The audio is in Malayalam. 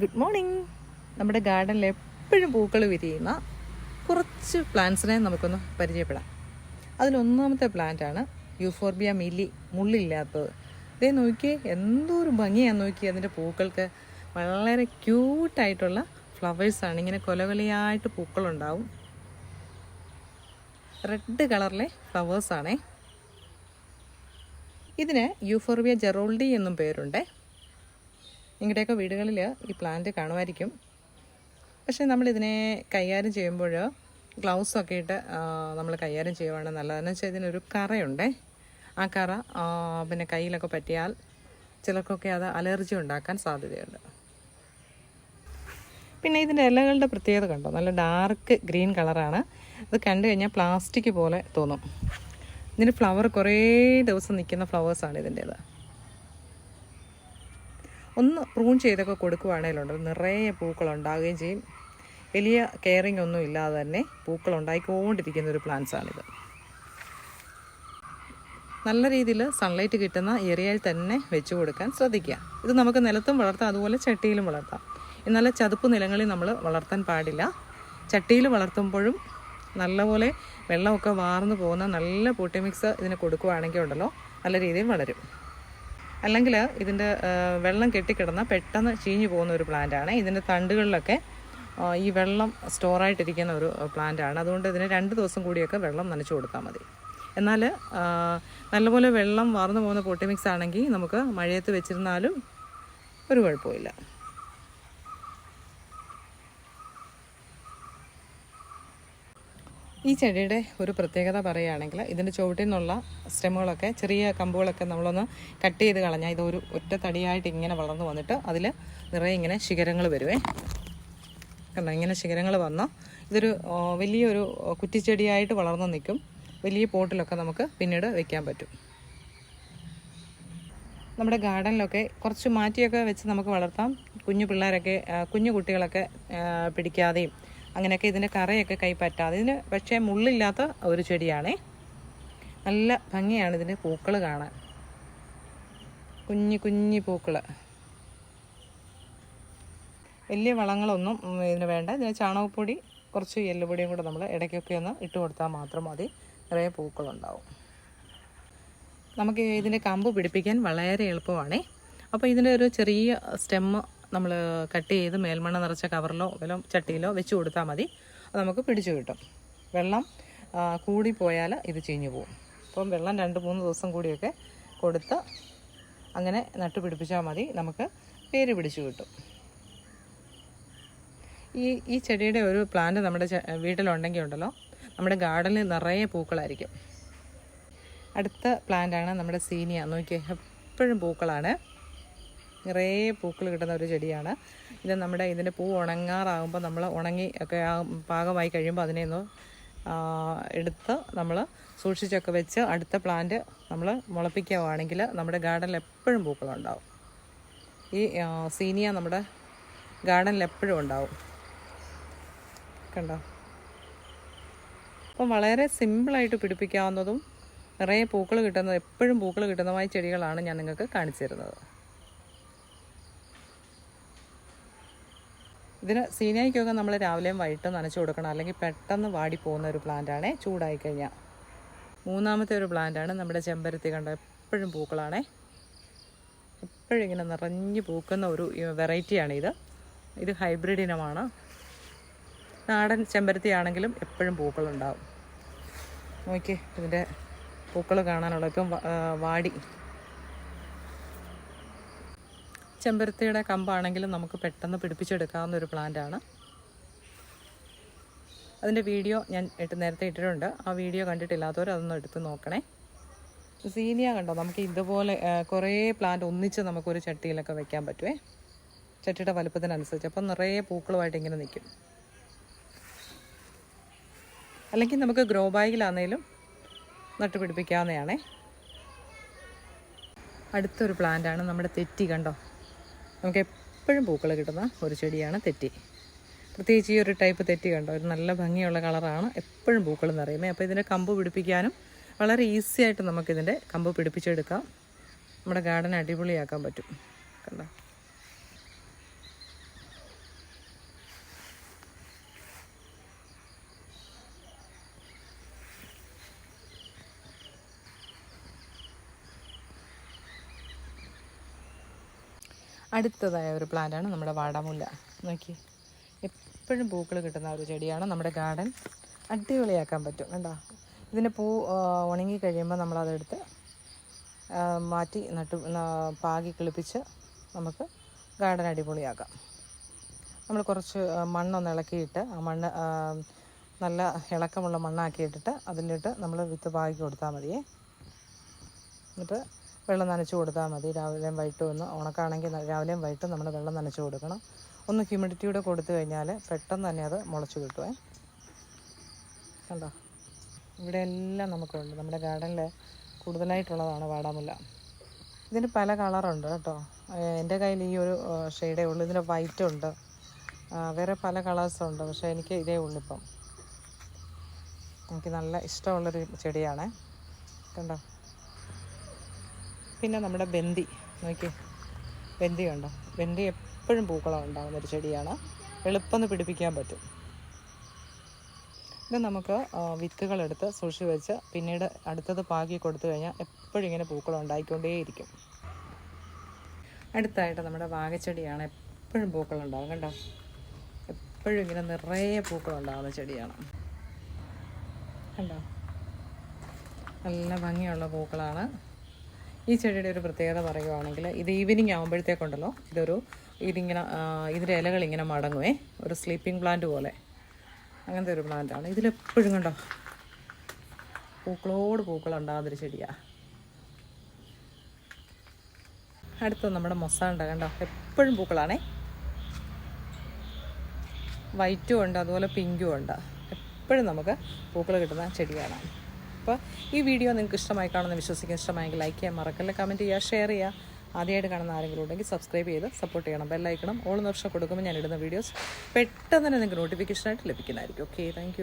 ഗുഡ് മോർണിംഗ് നമ്മുടെ ഗാർഡനിൽ എപ്പോഴും പൂക്കൾ വിരിയുന്ന കുറച്ച് പ്ലാന്റ്സിനെ നമുക്കൊന്ന് പരിചയപ്പെടാം. അതിലൊന്നാമത്തെ പ്ലാന്റാണ് യൂഫോർബിയ മില്ലി മുള്ളില്ലാത്തത്. ഇതേ നോക്കി എന്തോരു ഭംഗിയാണ് നോക്കി അതിന്റെ പൂക്കൾക്ക്. വളരെ ക്യൂട്ടായിട്ടുള്ള ഫ്ലവേഴ്സാണ് ഇങ്ങനെ കൊലകൊലയായിട്ട് പൂക്കളുണ്ടാവും. റെഡ് കളറിലെ ഫ്ലവേഴ്സാണേ ഇതിന് യൂഫോർബിയ ജെറോൾഡി എന്നും പേരുണ്ടേ. നിങ്ങളുടെയൊക്കെ വീടുകളിൽ ഈ പ്ലാന്റ് കാണുമായിരിക്കും. പക്ഷേ നമ്മളിതിനെ കൈകാര്യം ചെയ്യുമ്പോൾ ഗ്ലൗസൊക്കെ ഇട്ട് നമ്മൾ കൈകാര്യം ചെയ്യുവാണ് നല്ലതെന്ന് വെച്ചാൽ ഇതിനൊരു കറയുണ്ടേ. ആ കറ പിന്നെ കയ്യിലൊക്കെ പറ്റിയാൽ ചിലർക്കൊക്കെ അത് അലർജി ഉണ്ടാക്കാൻ സാധ്യതയുണ്ട്. പിന്നെ ഇതിന്റെ ഇലകളുടെ പ്രത്യേകത കണ്ടോ? നല്ല ഡാർക്ക് ഗ്രീൻ കളറാണ് അത് കണ്ടു കഴിഞ്ഞാൽ പ്ലാസ്റ്റിക് പോലെ തോന്നും. ഇതിന് ഫ്ലവർ കുറേ ദിവസം നിൽക്കുന്ന ഫ്ലവേഴ്സാണ് ഇതിന്റേത് ഒന്ന് പ്രൂൺ ചെയ്തൊക്കെ കൊടുക്കുവാണെങ്കിലുണ്ട് നിറയെ പൂക്കൾ ഉണ്ടാവുകയും ചെയ്യും. വലിയ കെയറിങ് ഒന്നും ഇല്ലാതെ തന്നെ പൂക്കൾ ഉണ്ടായിക്കൊണ്ടിരിക്കുന്ന ഒരു പ്ലാന്റ്സ് ആണിത്. നല്ല രീതിയിൽ സൺലൈറ്റ് കിട്ടുന്ന ഏരിയയിൽ തന്നെ വെച്ച് കൊടുക്കാൻ ശ്രദ്ധിക്കുക. ഇത് നമുക്ക് നിലത്തും വളർത്താം അതുപോലെ ചട്ടിയിലും വളർത്താം. എന്നാൽ ചതുപ്പ് നിലങ്ങളിൽ നമ്മൾ വളർത്താൻ പാടില്ല. ചട്ടിയിൽ വളർത്തുമ്പോഴും നല്ലപോലെ വെള്ളമൊക്കെ വാർന്നു പോകുന്ന നല്ല പൊട്ടിമിക്സ് ഇതിന് കൊടുക്കുകയാണെങ്കിൽ ഉണ്ടല്ലോ നല്ല രീതിയിൽ വളരും. അല്ലെങ്കിൽ ഇതിന്റെ വെള്ളം കെട്ടിക്കിടന്ന പെട്ടെന്ന് ചീഞ്ഞു പോകുന്ന ഒരു പ്ലാന്റാണ് ഇതിന്റെ തണ്ടുകളിലൊക്കെ ഈ വെള്ളം സ്റ്റോറായിട്ടിരിക്കുന്ന ഒരു പ്ലാന്റാണ് അതുകൊണ്ട് ഇതിന് രണ്ട് ദിവസം കൂടിയൊക്കെ വെള്ളം നനച്ചു കൊടുത്താൽ മതി. എന്നാൽ നല്ലപോലെ വെള്ളം വാർന്നു പോകുന്ന പോട്ടി മിക്സ് ആണെങ്കിൽ നമുക്ക് മഴയത്ത് വെച്ചിരുന്നാലും ഒരു കുഴപ്പമില്ല ഈ ചെടിയുടെ ഒരു പ്രത്യേകത പറയുകയാണെങ്കിൽ ഇതിന്റെ ചുവട്ടിൽ നിന്നുള്ള സ്റ്റെമുകളൊക്കെ ചെറിയ കമ്പുകളൊക്കെ നമ്മളൊന്ന് കട്ട് ചെയ്ത് കളഞ്ഞാൽ ഇതൊരു ഒറ്റ തടിയായിട്ട് ഇങ്ങനെ വളർന്നു വന്നിട്ട് അതിൽ നിറയെ ഇങ്ങനെ ശിഖരങ്ങൾ വരുവേ. കണ്ടോ? ഇങ്ങനെ ശിഖരങ്ങൾ വന്ന്. ഇതൊരു വലിയൊരു കുറ്റിച്ചെടിയായിട്ട് വളർന്നു നിൽക്കും. വലിയ പോട്ടിലൊക്കെ നമുക്ക് പിന്നീട് വെക്കാൻ പറ്റും. നമ്മുടെ ഗാർഡനിലൊക്കെ കുറച്ച് മാറ്റിയൊക്കെ വെച്ച് നമുക്ക് വളർത്താം. കുഞ്ഞു പിള്ളേരൊക്കെ കുഞ്ഞു കുട്ടികളൊക്കെ പിടിക്കാതെയും അങ്ങനെയൊക്കെ ഇതിന്റെ കറയൊക്കെ കൈ പറ്റാതെ ഇതിന് പക്ഷേ മുള്ളില്ലാത്ത ഒരു ചെടിയാണേ. നല്ല ഭംഗിയാണ് ഇതിന്റെ പൂക്കൾ കാണാൻ. കുഞ്ഞു കുഞ്ഞു പൂക്കൾ വലിയ വളങ്ങളൊന്നും ഇതിന് വേണ്ട. ഇതിന് ചാണകപ്പൊടി കുറച്ച് എല്ലുപൊടിയും കൂടെ നമ്മൾ ഇടയ്ക്കൊക്കെ ഒന്ന് ഇട്ട് കൊടുത്താൽ മാത്രം മതി. നിറയെ പൂക്കളുണ്ടാവും. നമുക്ക് ഇതിന്റെ കമ്പ് പിടിപ്പിക്കാൻ വളരെ എളുപ്പമാണേ. അപ്പോൾ ഇതിന്റെ ഒരു ചെറിയ സ്റ്റെമ്മ് നമ്മൾ കട്ട് ചെയ്ത് മേൽമണ്ണ നിറച്ച കവറിലോ വല്ല ചട്ടിയിലോ വെച്ച് കൊടുത്താൽ മതി. അത് നമുക്ക് പിടിച്ചു കിട്ടും. വെള്ളം കൂടിപ്പോയാൽ ഇത് ചീഞ്ഞു പോകും. അപ്പം വെള്ളം രണ്ട് മൂന്ന് ദിവസം കൂടിയൊക്കെ കൊടുത്ത് അങ്ങനെ നട്ടു പിടിപ്പിച്ചാൽ മതി. നമുക്ക് പേര് പിടിച്ചു കിട്ടും. ഈ ഈ ചെടിയുടെ ഒരു പ്ലാന്റ് നമ്മുടെ വീട്ടിലുണ്ടെങ്കിൽ ഉണ്ടല്ലോ. നമ്മുടെ ഗാർഡനിൽ നിറയെ പൂക്കളായിരിക്കും. അടുത്ത പ്ലാന്റാണ് നമ്മുടെ സീനിയ. നോക്കിയേ എപ്പോഴും പൂക്കളാണ്. നിറയെ പൂക്കൾ കിട്ടുന്ന ഒരു ചെടിയാണ്. ഇത് നമ്മുടെ ഇതിന്റെ പൂ ഉണങ്ങാറാകുമ്പോൾ നമ്മൾ ഉണങ്ങി ഒക്കെ പാകമായി കഴിയുമ്പോൾ അതിനെ ഒന്ന് എടുത്ത് നമ്മൾ സൂക്ഷിച്ചൊക്കെ വെച്ച് അടുത്ത പ്ലാന്റ് നമ്മൾ മുളപ്പിക്കുകയാണെങ്കിൽ നമ്മുടെ ഗാർഡനിൽ എപ്പോഴും പൂക്കളുണ്ടാവും. ഈ സീനിയ നമ്മുടെ ഗാർഡനിൽ എപ്പോഴും ഉണ്ടാവും. കണ്ടോ? അപ്പം വളരെ സിമ്പിളായിട്ട് പിടിപ്പിക്കാവുന്നതും നിറയെ പൂക്കൾ കിട്ടുന്നത് എപ്പോഴും പൂക്കൾ കിട്ടുന്നതുമായ ചെടികളാണ് ഞാൻ നിങ്ങൾക്ക് കാണിച്ചു തരുന്നത്. ഇതിന് സീനിയയ്ക്കൊക്കെ നമ്മൾ രാവിലെയും വൈകിട്ടും നനച്ചു കൊടുക്കണം. അല്ലെങ്കിൽ പെട്ടെന്ന് വാടി പോകുന്ന ഒരു പ്ലാന്റാണേ ചൂടായി കഴിഞ്ഞാൽ മൂന്നാമത്തെ ഒരു പ്ലാന്റാണ് നമ്മുടെ ചെമ്പരത്തി കണ്ട എപ്പോഴും പൂക്കളാണേ. എപ്പോഴും ഇങ്ങനെ നിറഞ്ഞു പൂക്കുന്ന ഒരു വെറൈറ്റിയാണ് ഇത്. ഇത് ഹൈബ്രിഡ് ഇനമാണ്. നാടൻ ചെമ്പരത്തി ആണെങ്കിലും എപ്പോഴും പൂക്കളുണ്ടാവും. നോക്കിയേ ഇതിന്റെ പൂക്കൾ കാണാനുള്ള ഇപ്പം വാടി. ചെമ്പരത്തിയുടെ കമ്പാണെങ്കിലും നമുക്ക് പെട്ടെന്ന് പിടിപ്പിച്ചെടുക്കാവുന്ന ഒരു പ്ലാന്റാണ്. അതിന്റെ വീഡിയോ ഞാൻ ഇട്ട് നേരത്തെ ഇട്ടിട്ടുണ്ട്. ആ വീഡിയോ കണ്ടിട്ടില്ലാത്തവർ അതൊന്ന് എടുത്ത് നോക്കണേ. സീനിയ കണ്ടോ? നമുക്ക് ഇതുപോലെ കുറേ പ്ലാന്റ് ഒന്നിച്ച് നമുക്കൊരു ചട്ടിയിലൊക്കെ വെക്കാൻ പറ്റുമേ ചട്ടിയുടെ വലുപ്പത്തിനനുസരിച്ച്. അപ്പം നിറയെ പൂക്കളുമായിട്ട് ഇങ്ങനെ നിൽക്കും അല്ലെങ്കിൽ നമുക്ക് ഗ്രോ ബാഗിലാണെങ്കിലും നട്ടുപിടിപ്പിക്കാവുന്നതാണേ. അടുത്തൊരു പ്ലാന്റാണ് നമ്മുടെ തെറ്റി കണ്ടോ? നമുക്ക് എപ്പോഴും പൂക്കൾ കിട്ടുന്ന ഒരു ചെടിയാണ് തെറ്റി. പ്രത്യേകിച്ച് ഈ ഒരു ടൈപ്പ് തെറ്റി കണ്ടോ? ഒരു നല്ല ഭംഗിയുള്ള കളറാണ് എപ്പോഴും പൂക്കൾ നിറയുമേ അപ്പോൾ ഇതിന്റെ കമ്പ് പിടിപ്പിക്കാനും വളരെ ഈസി ആയിട്ട് നമുക്കിതിന്റെ കമ്പ് പിടിപ്പിച്ചെടുക്കാം. നമ്മുടെ ഗാർഡൻ അടിപൊളിയാക്കാൻ പറ്റും. കണ്ടോ? അടുത്തതായ ഒരു പ്ലാന്റാണ് നമ്മുടെ വാടാമുല്ല. നോക്കി. എപ്പോഴും പൂക്കൾ കിട്ടുന്ന ഒരു ചെടിയാണ്. നമ്മുടെ ഗാർഡൻ അടിപൊളിയാക്കാൻ പറ്റും. കണ്ടോ? ഇതിന്റെ പൂ ഉണങ്ങി കഴിയുമ്പോൾ നമ്മളതെടുത്ത് മാറ്റി നട്ടു പാകി കിളിപ്പിച്ച് നമുക്ക് ഗാർഡൻ അടിപൊളിയാക്കാം. നമ്മൾ കുറച്ച് മണ്ണൊന്ന് ഇളക്കിയിട്ട് ആ മണ്ണ് നല്ല ഇളക്കമുള്ള മണ്ണാക്കി ഇട്ടിട്ട് അതിലിട്ട് നമ്മൾ വിത്ത് പാകി കൊടുത്താൽ മതിയേ. എന്നിട്ട് വെള്ളം നനച്ച് കൊടുത്താൽ മതി. രാവിലെയും വൈകിട്ടും ഒന്ന് ഉണക്കാണെങ്കിൽ രാവിലെയും വൈകിട്ടും നമ്മൾ വെള്ളം നനച്ച് കൊടുക്കണം. ഒന്ന് ഹ്യൂമിഡിറ്റിയുടെ കൊടുത്തു കഴിഞ്ഞാൽ പെട്ടെന്ന് തന്നെ അത് മുളച്ചു കിട്ടുമേ കണ്ടോ? ഇവിടെ എല്ലാം നമുക്കുണ്ട്. നമ്മുടെ ഗാർഡനിൽ കൂടുതലായിട്ടുള്ളതാണ് വാടാമുല്ല. ഇതിന് പല കളറുണ്ട് കേട്ടോ. എന്റെ കയ്യിൽ ഈ ഒരു ഷെയ്ഡേ ഉള്ളൂ. ഇതിന് വൈറ്റ് ഉണ്ട്. വേറെ പല കളേഴ്സും ഉണ്ട്. പക്ഷേ എനിക്ക് ഇതേ ഉള്ളൂ ഇപ്പം. എനിക്ക് നല്ല ഇഷ്ടമുള്ളൊരു ചെടിയാണേ. കണ്ടോ? പിന്നെ നമ്മുടെ ബന്തി. നോക്കി ബന്ദി കണ്ടോ? ബന്ദി എപ്പോഴും പൂക്കളം ഉണ്ടാകുന്ന ഒരു ചെടിയാണ്. എളുപ്പമെന്ന് പിടിപ്പിക്കാൻ പറ്റും. ഇത് നമുക്ക് വിത്തുകളെടുത്ത് സൂക്ഷിച്ച് വെച്ച് പിന്നീട് അടുത്തത് പാകി കൊടുത്തു കഴിഞ്ഞാൽ എപ്പോഴും ഇങ്ങനെ പൂക്കളം ഉണ്ടായിക്കൊണ്ടേയിരിക്കും. അടുത്തായിട്ട് നമ്മുടെ വാഗച്ചെടിയാണ് എപ്പോഴും പൂക്കളം ഉണ്ടാകും കണ്ടോ? എപ്പോഴും ഇങ്ങനെ നിറയെ പൂക്കളം ഉണ്ടാകുന്ന ചെടിയാണ്. കണ്ടോ? നല്ല ഭംഗിയുള്ള പൂക്കളാണ്. ഈ ചെടിയുടെ ഒരു പ്രത്യേകത പറയുവാണെങ്കിൽ ഇത് ഈവനിങ് ആകുമ്പോഴത്തേക്കുണ്ടല്ലോ ഇതൊരു ഇതിങ്ങനെ ഇതിന്റെ ഇലകൾ ഇങ്ങനെ മടങ്ങുവേ ഒരു സ്ലീപ്പിംഗ് പ്ലാന്റ് പോലെ. അങ്ങനത്തെ ഒരു പ്ലാന്റാണ് ഇതിലെപ്പോഴും കണ്ടോ? പൂക്കളോട് പൂക്കളുണ്ടാകുന്നൊരു ചെടിയാണ് അടുത്തത് നമ്മുടെ മൊസാണ്ട കണ്ടോ? എപ്പോഴും പൂക്കളാണേ. വൈറ്റും ഉണ്ട് അതുപോലെ പിങ്കും ഉണ്ട്. എപ്പോഴും നമുക്ക് പൂക്കൾ കിട്ടുന്ന ചെടിയാണ് അപ്പോൾ ഈ വീഡിയോ നിങ്ങൾക്ക് ഇഷ്ടമായി കാണുമെന്ന് വിശ്വസിക്കാൻ ഇഷ്ടമായെങ്കിൽ ലൈക്ക് ചെയ്യാൻ മറക്കല്ല കമന്റ് ചെയ്യുക ഷെയർ ചെയ്യുക ആദ്യമായിട്ട് കാണുന്ന ആരെങ്കിലും ഉണ്ടെങ്കിൽ സബ്സ്ക്രൈബ് ചെയ്ത് സപ്പോർട്ട് ചെയ്യണം. ബെല്ലൈക്കണം ഓൾ നിർഷം കൊടുക്കുമ്പോൾ ഞാൻ ഇടുന്ന വീഡിയോസ് പെട്ടെന്ന് തന്നെ നിങ്ങൾക്ക് നോട്ടിഫിക്കേഷനായിട്ട് ലഭിക്കുന്നതായിരിക്കും. Okay thank